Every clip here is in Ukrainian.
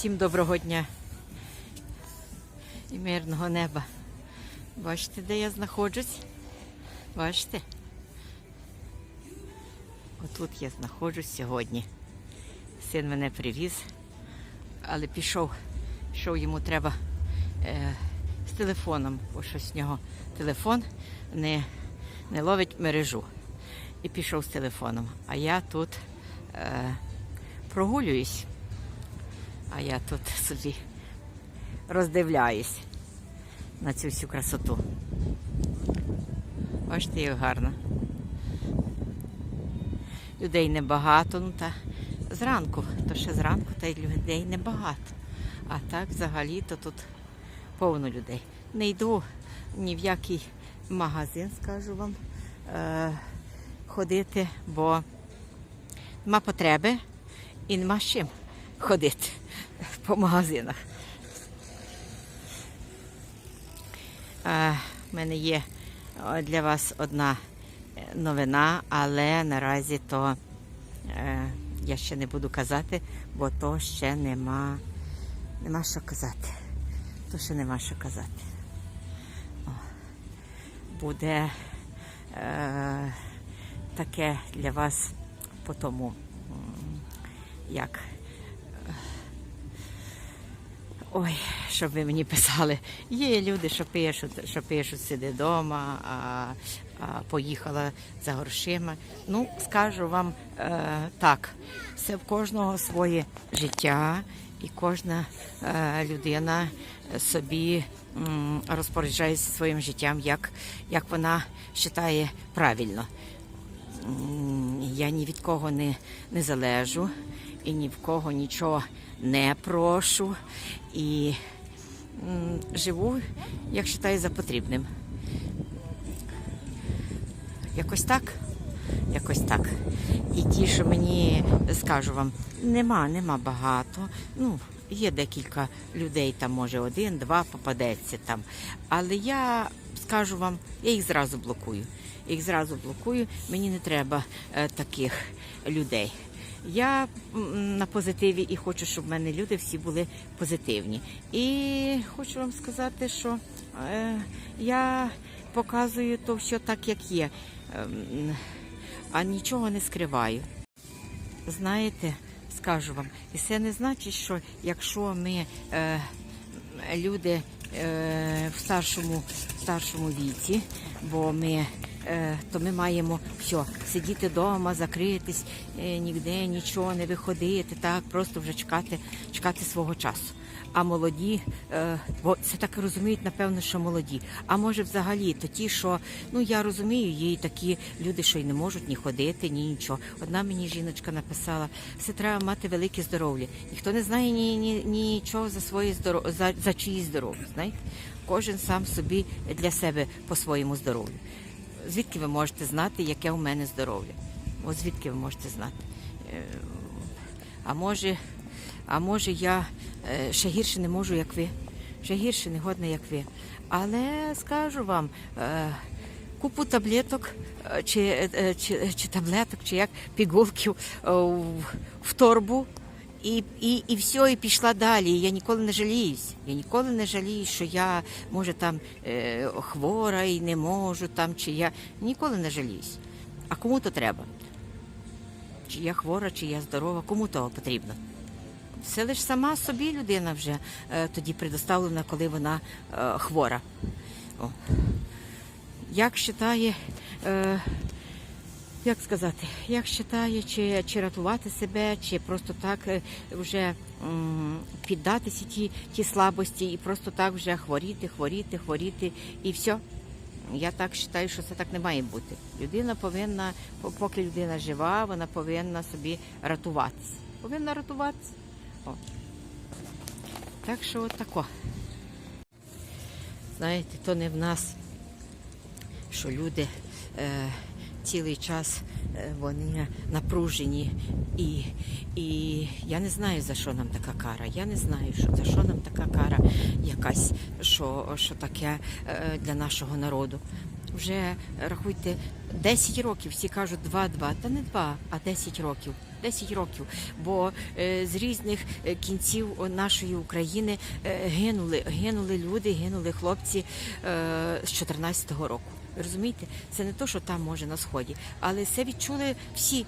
Всім доброго дня і мирного неба. Бачите, де я знаходжусь? Бачите? Отут я знаходжусь сьогодні. Син мене привіз, але пішов, що йому треба е, з телефоном, бо щось в нього телефон не, не ловить мережу. І пішов з телефоном. А я тут е, прогулююсь. А я тут собі роздивляюсь на цю всю красоту. Бачите, як гарно. Людей небагато, ну та зранку, то ще зранку, та й людей небагато. А так взагалі то тут повно людей. Не йду ні в який магазин, скажу вам, е- ходити, бо нема потреби і нема з чим ходити по магазинах. Е, У мене є е, для вас одна е, новина, але наразі то е, я ще не буду казати, бо то ще нема, нема що казати. То ще нема що казати. О, буде е, таке для вас по тому, як Ой, щоб ви мені писали. Є люди, що пишуть, що пишуть, сиди вдома, а, а поїхала за грошима. Ну, скажу вам е, так, це в кожного своє життя, і кожна е, людина собі м, розпоряджається своїм життям, як, як вона вважає правильно. Я ні від кого не, не залежу і ні в кого нічого не прошу. І живу, як вважаю за потрібним. Якось так. Якось так. І ті, що мені скажу вам, нема, нема багато. Ну, є декілька людей, там може один, два попадеться там. Але я скажу вам, я їх зразу блокую. Їх зразу блокую. Мені не треба е, таких людей. Я на позитиві і хочу, щоб в мене люди всі були позитивні. І хочу вам сказати, що е, я показую то все так, як є, ем, а нічого не скриваю. Знаєте, скажу вам, і це не значить, що якщо ми е, люди е, в старшому, в старшому віці, бо ми, то ми маємо все, сидіти вдома, закритись, е, ніде нічого не виходити, так, просто вже чекати, чекати свого часу. А молоді, е, бо це так розуміють, напевно, що молоді. А може, взагалі, то ті, що ну я розумію, є і такі люди, що й не можуть ні ходити, ні нічого. Одна мені жіночка написала: все треба мати велике здоров'я. Ніхто не знає ні, ні, нічого за своє здоров'я, за, за чиї здоров'я. Знаєте, кожен сам собі для себе по своєму здоров'ю. Звідки ви можете знати, яке у мене здоров'я? От звідки ви можете знати? Е, А може, а може я е, ще гірше не можу, як ви. Ще гірше не годна, як ви. Але скажу вам, е, купу таблеток чи, чи, чи таблеток, чи як пігулків в торбу. І, і, і все, і пішла далі. Я ніколи не жаліюсь. Я ніколи не жалію, що я, може, там е, хвора і не можу, там, чи я ніколи не жаліюсь. А кому то треба? Чи я хвора, чи я здорова, кому того потрібно? Це лише сама собі людина вже е, тоді предоставлена, коли вона е, хвора. О. Як вважає, е, як сказати, як вважає, чи, чи рятувати себе, чи просто так е, вже піддатися ті, ті слабості і просто так вже хворіти, хворіти, хворіти і все. Я так вважаю, що це так не має бути. Людина повинна, поки людина жива, вона повинна собі рятуватися. Повинна рятуватися. О. Так що от тако. Знаєте, то не в нас, що люди е, цілий час е, вони напружені. І, і я не знаю, за що нам така кара. Я не знаю, що, за що нам така кара якась, що, що таке е, для нашого народу. Вже рахуйте, 10 років, всі кажуть 2-2, та не 2, а 10 років. 10 років. Бо е, з різних кінців нашої України гинули, гинули люди, гинули хлопці з 14-го року. Розумієте, це не то, що там може на сході, але це відчули всі.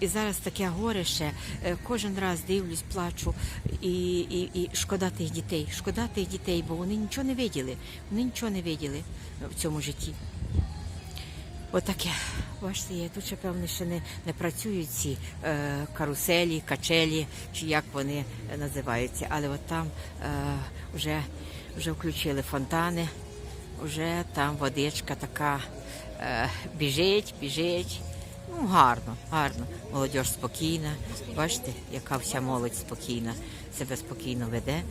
І зараз таке горище. Е, Кожен раз дивлюсь, плачу і, і, і шкода тих дітей. Шкода тих дітей, бо вони нічого не виділи. Вони нічого не виділи в цьому житті. Отаке. Бачите, я тут ще певне ще не, не працюють ці е, каруселі, качелі, чи як вони е, називаються. Але от там е, вже, вже включили фонтани, вже там водичка така е, біжить, біжить. Ну, гарно, гарно. Молодь спокійна. Бачите, яка вся молодь спокійна, себе спокійно веде.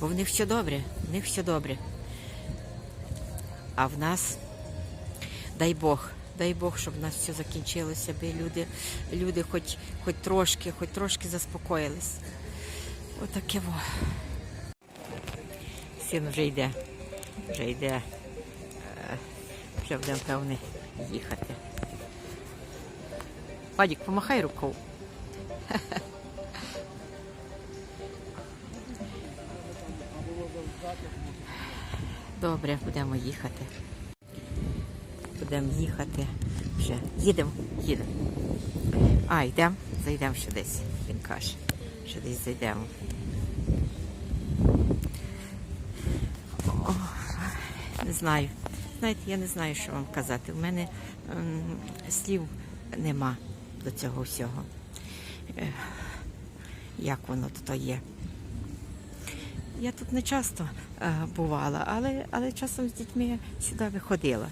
Бо в них все добре, в них все добре. А в нас дай Бог, дай Бог, щоб в нас все закінчилося, би люди, люди хоч, хоч трошки, хоч трошки заспокоїлись. Отаке во. Син вже йде. Вже йде. Е, Вже будемо, певне, їхати. Вадік, помахай рукою. Добре, будемо їхати. Будемо їхати. Вже їдемо, їдемо. А, йдемо, зайдемо ще десь. Він каже. Ще десь зайдемо. О, не знаю. Знаєте, я не знаю, що вам казати. У мене ем, слів нема до цього всього. Як воно тут є. Я тут не часто е, бувала, але, але часом з дітьми сюди виходила.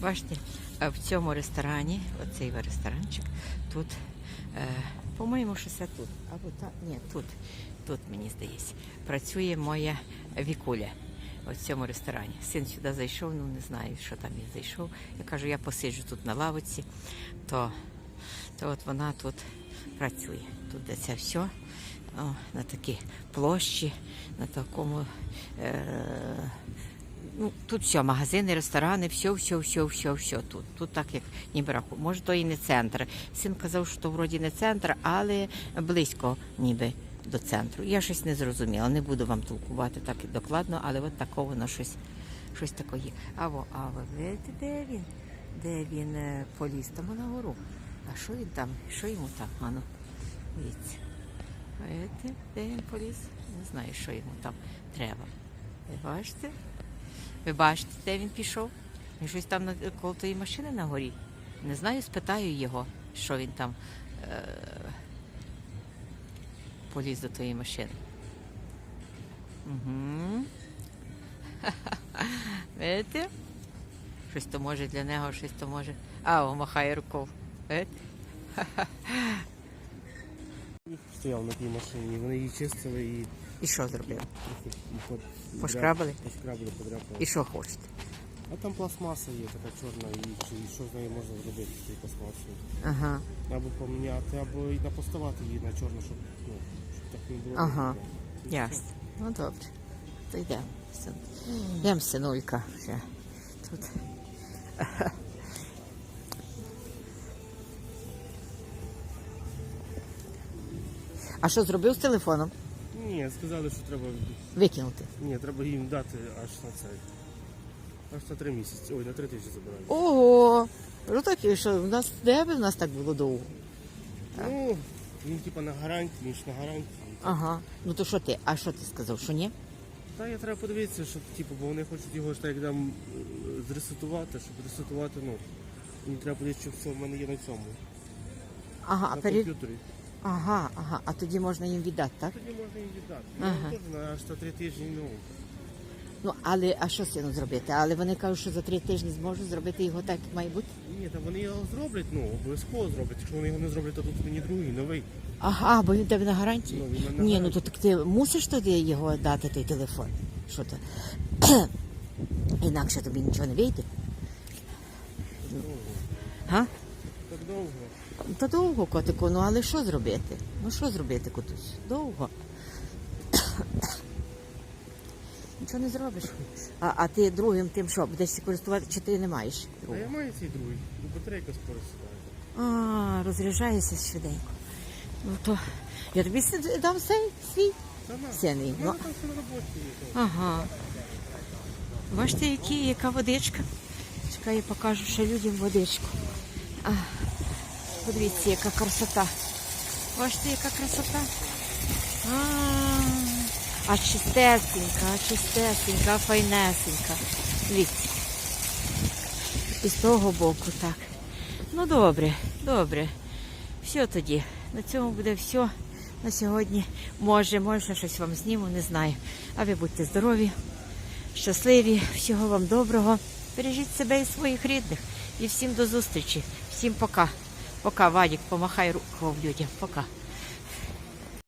Бачите, е, в цьому ресторані, оцей ресторанчик, тут, е, по-моєму, що це тут. Або та, ні, тут, тут, мені здається, працює моя Вікуля. В цьому ресторані. Син сюди зайшов, ну не знаю, що там він зайшов. Я кажу, я посиджу тут на лавиці, то, то от вона тут працює. Тут де це все о, на такій площі, на такому. Е- ну, тут все, магазини, ресторани, все, все, все, все, все тут. Тут так як ніби раху. Може, то і не центр. Син казав, що то вроді не центр, але близько ніби до центру. Я щось не зрозуміла. Не буду вам толкувати так і докладно, але от тако воно щось, щось таке є. А, во, а ви видите, де він? Де він е, поліз? Там на гору. А що він там? Що йому там? Ану, дивіться. Видите, де він поліз? Не знаю, що йому там треба. Ви бачите? Ви бачите, де він пішов? Він щось там коло тої машини на горі. Не знаю, спитаю його, що він там е- поліз до тої машини. Угу. Видите? Щось то може для нього, щось то може. А, о, махає. Видите? Стояв на тій машині, вони її чистили і І що под- Пошкрабали? Пошкрабали, подряпали. І що хочете? А там пластмаса є така чорна, і, що з нею можна зробити з цією пластмасою? Ага. Або поміняти, або і напоставати її на чорну, щоб, ну, так. Ага. Ясно. Ну добре. То йдемо. Йдемо, синулька. Вже. Тут. А що зробив з телефоном? Ні, сказали, що треба. Викинути. Ні, треба їм дати аж на цей. Аж на три місяці. Ой, на три тижні забирають. Ого! Ну так, що в нас де би в нас так було довго? Ну, він типа на гарантії, він ж на гарантії. Ага. Ну то що ти? А що ти сказав? Що ні? Та я треба подивитися, щоб типу, бо вони хочуть його ж так як там зресетувати, щоб ресетувати, ну. Мені треба подивитися, що все в мене є на цьому. Ага, а на перед... комп'ютері. Ага, ага. А тоді можна їм віддати, так? Тоді можна їм віддати. Ага. Ну, теж на аж та три тижні, ну. Ну, але а що з сину зробити? Але вони кажуть, що за три тижні зможуть зробити його так, як має бути. Ні, та вони його зроблять, ну, обов'язково зроблять. Якщо вони його не зроблять, то тут мені другий, новий. Ага, бо він тебе на гарантії. Ну, він на Ні, ну то так ти мусиш тоді його дати той телефон. Що то? Інакше тобі нічого не вийде. Довго. Га? Так довго. Та довго, котику, ну але що зробити? Ну що зробити, котусь? Довго. Нічого не зробиш. А, а ти другим тим що, будеш користувати, чи ти не маєш? А я маю цей другий. Ну, батарейка скоро сідає. А, розряджаєшся швиденько. Ну то я тобі с- дам свій, свій. Сяний, Ну, ну. там все на роботі. є. Ага. Бачите, які, яка водичка. Чекай, я покажу ще людям водичку. А, подивіться, яка красота. Бачите, яка красота. А, а чистесенька, а чистесенька, а файнесенька. Дивіться. І з того боку так. Ну добре, добре. Все тоді. На цьому буде все на сьогодні. Може, може, щось вам зніму, не знаю. А ви будьте здорові, щасливі, всього вам доброго. Бережіть себе і своїх рідних. І всім до зустрічі. Всім пока. Пока, Вадік, помахай рукою людям. Пока.